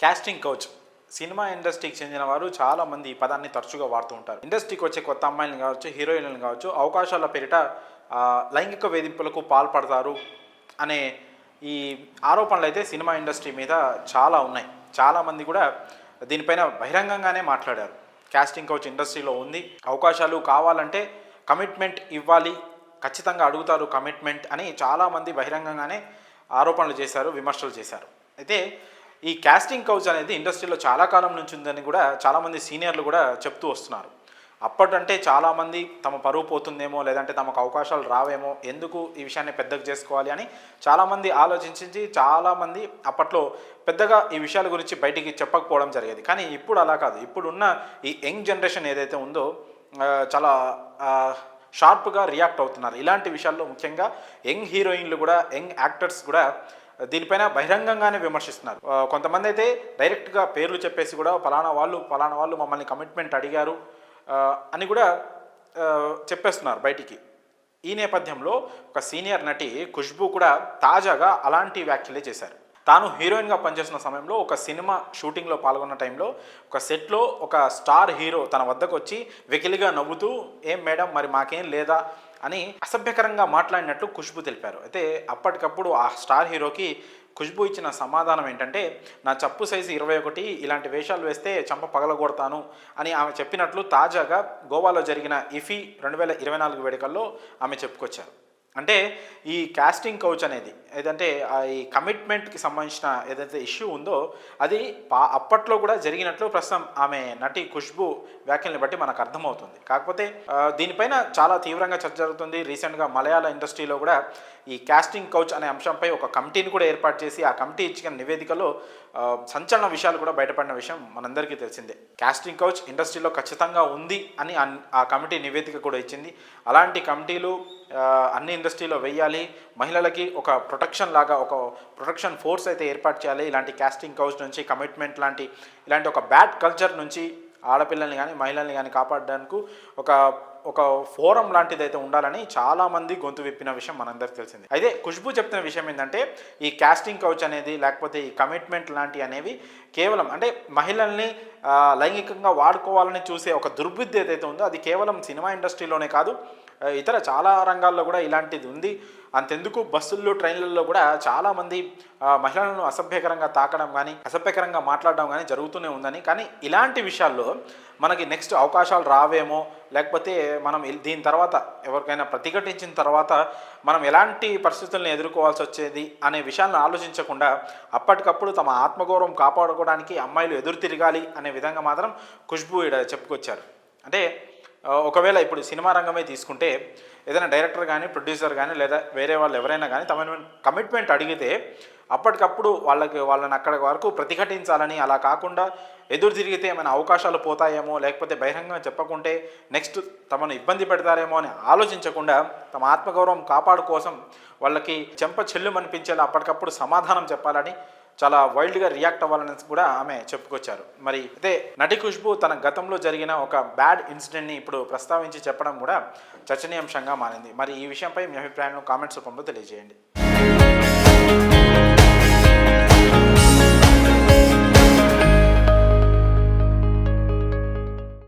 Casting couch cinema ఇండస్ట్రీకి చెందిన వారు చాలామంది ఈ పదాన్ని తరచుగా వాడుతూ ఉంటారు. ఇండస్ట్రీకి వచ్చే కొత్త అమ్మాయిలను కావచ్చు హీరోయిన్లను కావచ్చు అవకాశాల పేరిట లైంగిక వేధింపులకు పాల్పడతారు అనే ఈ ఆరోపణలు అయితే సినిమా ఇండస్ట్రీ మీద చాలా ఉన్నాయి. చాలామంది కూడా దీనిపైన బహిరంగంగానే మాట్లాడారు. క్యాస్టింగ్ కౌచ్ ఇండస్ట్రీలో ఉంది. అవకాశాలు కావాలంటే కమిట్మెంట్ ఇవ్వాలి. ఖచ్చితంగా అడుగుతారు కమిట్మెంట్ అని చాలామంది బహిరంగంగానే ఆరోపణలు చేశారు విమర్శలు చేశారు. అయితే ఈ కాస్టింగ్ కౌచ్ అనేది ఇండస్ట్రీలో చాలా కాలం నుంచి ఉందని కూడా చాలామంది సీనియర్లు కూడా చెప్తూ వస్తున్నారు. అప్పటంటే చాలామంది తమ పరువు పోతుందేమో లేదంటే తమకు అవకాశాలు రావేమో ఎందుకు ఈ విషయాన్ని పెద్దగా చేసుకోవాలి అని చాలామంది ఆలోచించి చాలామంది అప్పట్లో పెద్దగా ఈ విషయాల గురించి బయటికి చెప్పకపోవడం జరిగేది. కానీ ఇప్పుడు అలా కాదు. ఇప్పుడున్న ఈ యంగ్ జనరేషన్ ఏదైతే ఉందో చాలా షార్ప్గా రియాక్ట్ అవుతున్నారు. ఇలాంటి విషయాల్లో ముఖ్యంగా యంగ్ హీరోయిన్లు కూడా యంగ్ యాక్టర్స్ కూడా దీనిపైన బహిరంగంగానే విమర్శిస్తున్నారు. కొంతమంది అయితే డైరెక్ట్గా పేర్లు చెప్పేసి కూడా ఫలానా వాళ్ళు ఫలానా వాళ్ళు మమ్మల్ని కమిట్మెంట్ అడిగారు అని కూడా చెప్పేస్తున్నారు బయటికి. ఈ నేపథ్యంలో ఒక సీనియర్ నటి ఖుష్బూ కూడా తాజాగా అలాంటి వ్యాఖ్యలే చేశారు. తాను హీరోయిన్గా పనిచేస్తున్న సమయంలో ఒక సినిమా షూటింగ్లో పాల్గొన్న టైంలో ఒక సెట్లో ఒక స్టార్ హీరో తన వద్దకు వచ్చి వెకిలిగా నవ్వుతూ ఏం మేడం మరి మాకేం లేదా? అని అసభ్యకరంగా మాట్లాడినట్లు ఖుష్బు తెలిపారు. అయితే అప్పటికప్పుడు ఆ స్టార్ హీరోకి ఖుష్బు ఇచ్చిన సమాధానం ఏంటంటే నా చప్పు సైజు ఇరవై ఒకటి ఇలాంటి వేషాలు వేస్తే చంప పగలగొడతాను అని ఆమె చెప్పినట్లు తాజాగా గోవాలో జరిగిన ఇఫీ రెండు వేల ఇరవై నాలుగు వేడుకల్లో ఆమె చెప్పుకొచ్చారు. అంటే ఈ కాస్టింగ్ కౌచ్ అనేది ఏదంటే ఈ కమిట్మెంట్కి సంబంధించిన ఏదైతే ఇష్యూ ఉందో అది పా అప్పట్లో కూడా జరిగినట్లు ప్రస్తుతం ఆమె నటి ఖుష్బు వ్యాఖ్యల్ని బట్టి మనకు అర్థమవుతుంది. కాకపోతే దీనిపైన చాలా తీవ్రంగా చర్చ జరుగుతుంది. రీసెంట్గా మలయాళ ఇండస్ట్రీలో కూడా ఈ కాస్టింగ్ కౌచ్ అనే అంశంపై ఒక కమిటీని కూడా ఏర్పాటు చేసి ఆ కమిటీ ఇచ్చిన నివేదికలో సంచలన విషయాలు కూడా బయటపడిన విషయం మనందరికీ తెలిసిందే. కాస్టింగ్ కౌచ్ ఇండస్ట్రీలో ఖచ్చితంగా ఉంది అని ఆ కమిటీ నివేదిక కూడా ఇచ్చింది. అలాంటి కమిటీలు అన్ని ఇండస్ట్రీలో వెయ్యాలి. మహిళలకి ఒక ప్రొటెక్షన్ లాగా ఒక ప్రొటెక్షన్ ఫోర్స్ అయితే ఏర్పాటు చేయాలి. ఇలాంటి కాస్టింగ్ కౌచ్ నుంచి కమిట్మెంట్ లాంటి ఇలాంటి ఒక బ్యాడ్ కల్చర్ నుంచి ఆడపిల్లల్ని కానీ మహిళల్ని కానీ కాపాడడానికి ఒక ఒక ఫోరం లాంటిది అయితే ఉండాలని చాలామంది గొంతు విప్పిన విషయం మనందరికీ తెలిసింది. అయితే ఖుష్బు చెప్తున్న విషయం ఏంటంటే ఈ కాస్టింగ్ కౌచ్ అనేది లేకపోతే ఈ కమిట్మెంట్ లాంటి అనేవి కేవలం అంటే మహిళల్ని లైంగికంగా వాడుకోవాలని చూసే ఒక దుర్బుద్ధి ఏదైతే ఉందో అది కేవలం సినిమా ఇండస్ట్రీలోనే కాదు ఇతర చాలా రంగాల్లో కూడా ఇలాంటిది ఉంది. అంతెందుకు బస్సుల్లో ట్రైన్లలో కూడా చాలామంది మహిళలను అసభ్యకరంగా తాకడం కానీ అసభ్యకరంగా మాట్లాడడం కానీ జరుగుతూనే ఉందని. కానీ ఇలాంటి విషయాల్లో మనకి నెక్స్ట్ అవకాశాలు రావేమో లేకపోతే మనం దీని తర్వాత ఎవరికైనా ప్రతిఘటించిన తర్వాత మనం ఎలాంటి పరిస్థితులను ఎదుర్కోవాల్సి వచ్చేది అనే విషయాలను ఆలోచించకుండా అప్పటికప్పుడు తమ ఆత్మగౌరవం కాపాడుకోవడానికి అమ్మాయిలు ఎదురు తిరగాలి అనే విధంగా మాత్రం ఖుష్బు ఈడ చెప్పుకొచ్చారు. అంటే ఒకవేళ ఇప్పుడు సినిమా రంగమే తీసుకుంటే ఏదైనా డైరెక్టర్ కానీ ప్రొడ్యూసర్ కానీ లేదా వేరే వాళ్ళు ఎవరైనా కానీ తమను కమిట్మెంట్ అడిగితే అప్పటికప్పుడు వాళ్ళకి వాళ్ళని అక్కడి వరకు ప్రతిఘటించాలని అలా కాకుండా ఎదురు తిరిగితే ఏమైనా అవకాశాలు పోతాయేమో లేకపోతే బహిరంగంగా చెప్పకుంటే నెక్స్ట్ తమను ఇబ్బంది పెడతారేమో అని ఆలోచించకుండా తమ ఆత్మగౌరవం కాపాడు కోసం వాళ్ళకి చెంప చెల్లుమనిపించేలా అప్పటికప్పుడు సమాధానం చెప్పాలని చాలా వైల్డ్గా రియాక్ట్ అవ్వాలని కూడా ఆమె చెప్పుకొచ్చారు. మరి అయితే నటి ఖుష్బు తన గతంలో జరిగిన ఒక బ్యాడ్ ఇన్సిడెంట్ని ఇప్పుడు ప్రస్తావించి చెప్పడం కూడా చర్చనీయాంశంగా మారింది. మరి ఈ విషయంపై మీ అభిప్రాయాలను కామెంట్స్ రూపంలో తెలియజేయండి.